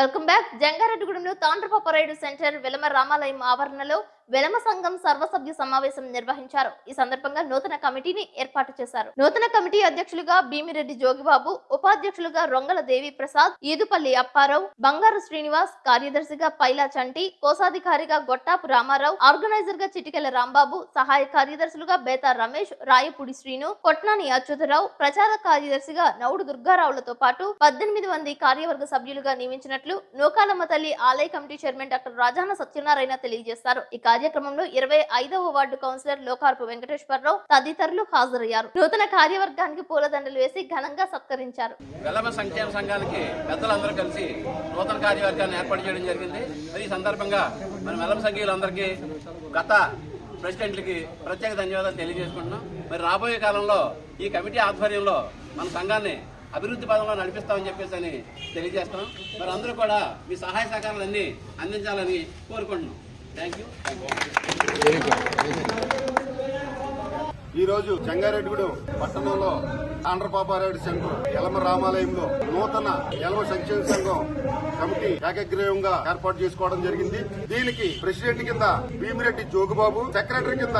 Welcome back జంగారెడ్డిగూడెంలో Tandrapaparayudu center Velama రామాలయం ఆవరణలో వెలమ సంఘం సర్వసభ్య సమావేశం నిర్వహించారు. ఈ సందర్భంగా నూతన కమిటీని ఏర్పాటు చేశారు. నూతన కమిటీ అధ్యక్షులుగా భీమిరెడ్డి జోగిబాబు ఉపాధ్యక్షులుగా రొంగల దేవి ప్రసాద్ ఈదుపల్లి అప్పారావు బంగారు శ్రీనివాస్ కార్యదర్శిగా పైలా చంటి కోశాధికారిగా గొట్టాపు రామారావు ఆర్గనైజర్గా చిటికెల రాంబాబు సహాయ కార్యదర్శులుగా బేతా రమేష్ రాయపూడి శ్రీను కొట్నాని అచ్యుతరావు ప్రచార కార్యదర్శిగా నౌడు దుర్గారావులతో పాటు పద్దెనిమిది మంది కార్యవర్గ సభ్యులుగా నియమించినట్లు నూకాలమ్మ తల్లి ఆలయ committee chairman doctor Rajana Satyanarayana తెలియజేశారు. ఈ కార్యక్రమంలో ఇరవై ఐదవ వార్డు కౌన్సిలర్ లోకార్పు వెంకటేశ్వరరావు తదితరులు హాజరయ్యారు. నూతన కార్యవర్గానికి పూలదండలు వేసి ఘనంగా సత్కరించారు. వెల్లమ సంక్షేమ సంఘానికి పెద్దలందరూ కలిసి నూతన కార్యవర్గాన్ని ఏర్పాటు చేయడం జరిగింది. మరి ఈ సందర్భంగా మన వెల్లమ సంఘీయులందరికీ గత ప్రెసిడెంట్లకి ప్రత్యేక ధన్యవాదాలు తెలియజేసుకుంటున్నాం. మరి రాబోయే కాలంలో ఈ కమిటీ ఆధ్వర్యంలో మన సంఘాన్ని అభివృద్ధి పదంలో నడిపిస్తామని చెప్పేసి అని తెలియజేస్తున్నాం. మరి అందరూ కూడా మీ సహాయ సహకారాలన్నీ అందించాలని కోరుకుంటున్నాం. థ్యాంక్ యూ జంగారెడ్డిగూడెం పట్టణంలో ఆంధ్రపాపారెడ్డి సెంటర్ యలమ రామాలయంలో నూతన యలమ సంక్షేమ సంఘం కమిటీ ఏకగ్రీవంగా ఏర్పాటు చేసుకోవడం జరిగింది. దీనికి ప్రెసిడెంట్ కింద భీమిరెడ్డి జోగుబాబు సెక్రటరీ కింద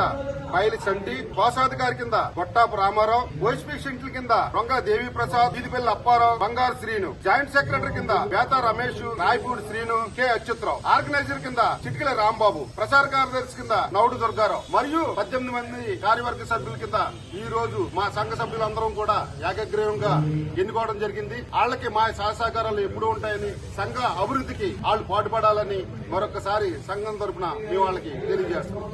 పైలి చంటి కోశాధికారి కింద గొట్టాపు రామారావు వైస్ ప్రెసిడెంట్ల కింద రొంగ దేవి ప్రసాద్ వీధిపల్లి అప్పారావు బంగారు శ్రీను జాయింట్ సెక్రటరీ కింద బేతా రమేష్ రాయపూడి శ్రీను కె అచ్యుతరావు ఆర్గనైజర్ కింద చిటికల రాంబాబు ప్రసార కార్యదర్శి కింద నౌడు దుర్గారావు. మరియు పద్దెనిమిది మంది కార్యవర్గ సభ్యుల కింద ఈ రోజు మా సంఘ సభ్యులందరం కూడా ఏకగ్రీవంగా ఎన్నుకోవడం జరిగింది. వాళ్ళకి మా సహసహకారాలు ఎప్పుడూ ఉంటాయని సంఘ అభివృద్ధికి వాళ్ళు పాటుపడాలని మరొకసారి సంఘం తరఫున మేము వాళ్ళకి తెలియజేస్తున్నాం.